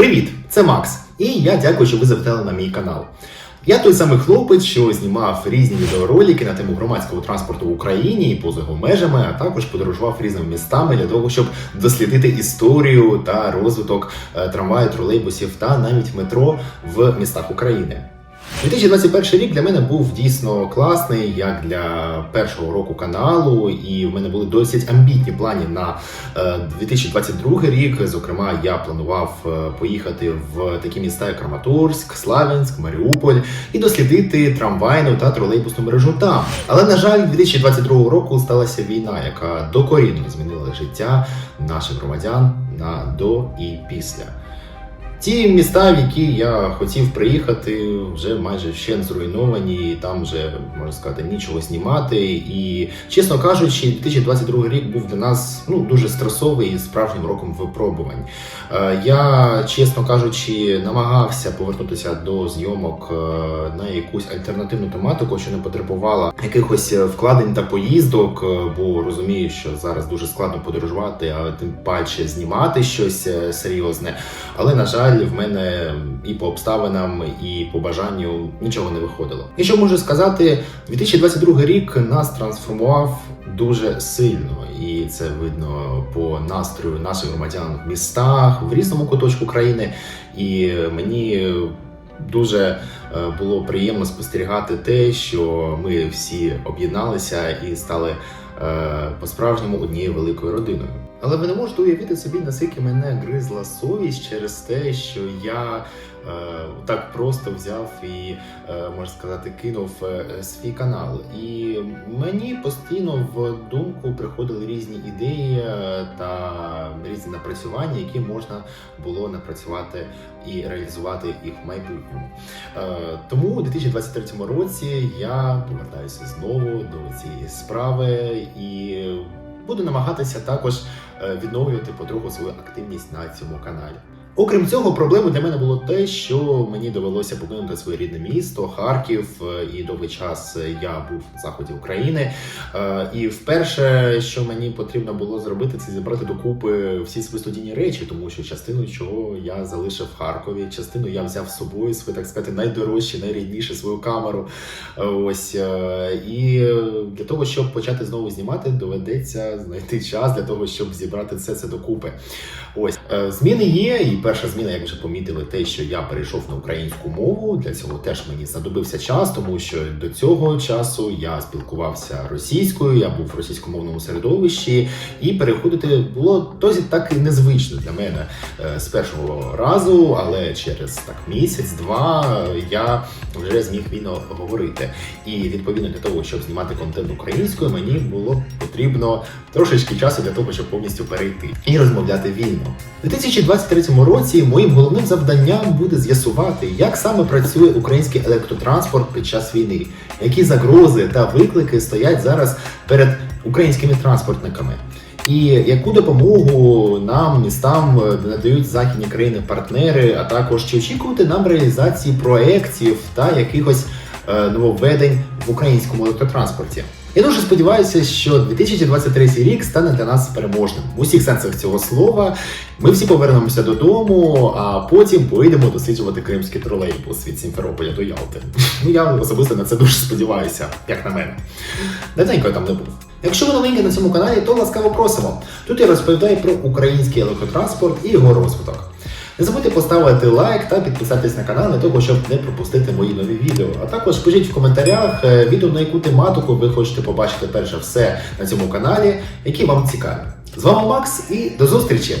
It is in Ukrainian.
Привіт, це Макс, і я дякую, що ви завітали на мій канал. Я той самий хлопець, що знімав різні відеоролики на тему громадського транспорту в Україні і поза його межами, а також подорожував різними містами для того, щоб дослідити історію та розвиток е, трамваю, тролейбусів та навіть метро в містах України. 2021 рік для мене був дійсно класний, як для першого року каналу, і в мене були досить амбітні плані на е, 2022 рік. Зокрема, я планував е, поїхати в такі міста, як Краматорськ, Славянськ, Маріуполь і дослідити трамвайну та тролейбусну мережу там. Але на жаль, 2022 року сталася війна, яка докорінно змінила життя наших громадян на до і після. Ті міста, в які я хотів приїхати, вже майже ще зруйновані, і там вже можна сказати нічого знімати. І чесно кажучи, 2022 рік був для нас ну дуже стресовий і справжнім роком випробувань. Е, Я, чесно кажучи, намагався повернутися до зйомок е, на якусь альтернативну тематику, що не потребувала якихось е, вкладень та поїздок, бо розумію, що зараз дуже складно подорожувати, а тим паче знімати щось серйозне. Але на жаль, в мене і по обставинам, і по бажанню нічого не виходило. І що можу сказати, 2022 рік нас трансформував дуже сильно, і це видно по настрою наших громадян в містах в різному куточку країни. І мені дуже е, було приємно спостерігати те, що ми всі об'єдналися і стали е, по-справжньому однією великою родиною. Але ви не можете уявити собі, наскільки мене гризла совість через те, що я е, так просто взяв і, е, можна сказати, кинув е, свій канал. І мені постійно в думку приходили різні ідеї е, та різні напрацювання, які можна було напрацювати і реалізувати їх в майбутньому. Е, Тому у 2023 році я повертаюся знову до цієї справи і буду намагатися також відновлювати потроху свою активність на цьому каналі. Окрім цього, проблемою для мене було те, що мені довелося покинути своє рідне місто, Харків, е, і довгий час я був в заході України. Е, І вперше, що мені потрібно було зробити, це зібрати докупи всі свої студійні речі, тому що частину чого я залишив в Харкові, частину я взяв з собою своє, так сказати, найдорожче, найрідніше свою камеру. Е, Ось і для того, щоб почати знову знімати, доведеться знайти час для того, щоб зібрати все це докупи. Ось зміни є, і перша зміна, як вже помітили, те, що я перейшов на українську мову. Для цього теж мені знадобився час, тому що до цього часу я спілкувався російською, я був в російськомовному середовищі, і переходити було досить так і незвично для мене е, з першого разу, але через так місяць-два е, я вже зміг вільно говорити. І відповідно для того, щоб знімати контент українською, мені було потрібно трошечки часу для того, щоб повністю перейти і розмовляти вільно. У 2023 році моїм головним завданням буде з'ясувати, як саме працює український електротранспорт під час війни, які загрози та виклики стоять зараз перед українськими транспортниками. І яку допомогу нам, містам надають західні країни-партнери, а також чи очікувати нам реалізації проєктів та якихось е, нововведень в українському електротранспорті. Я дуже сподіваюся, що 2023 рік стане для нас переможним в усіх сенсах цього слова. Ми всі повернемося додому, а потім поїдемо досліджувати кримський тролейбус від Сімферополя до Ялти. Ну я особисто на це дуже сподіваюся, як на мене. Давненько я там не був. Якщо ви новенькі на цьому каналі, то ласкаво просимо. Тут я розповідаю про український електротранспорт і його розвиток. Не забудьте поставити лайк та підписатись на канал для того, щоб не пропустити мої нові відео. А також пишіть в коментарях е, відео, на яку тематику ви хочете побачити перше все на цьому каналі, які вам цікаві. З вами Макс і до зустрічі!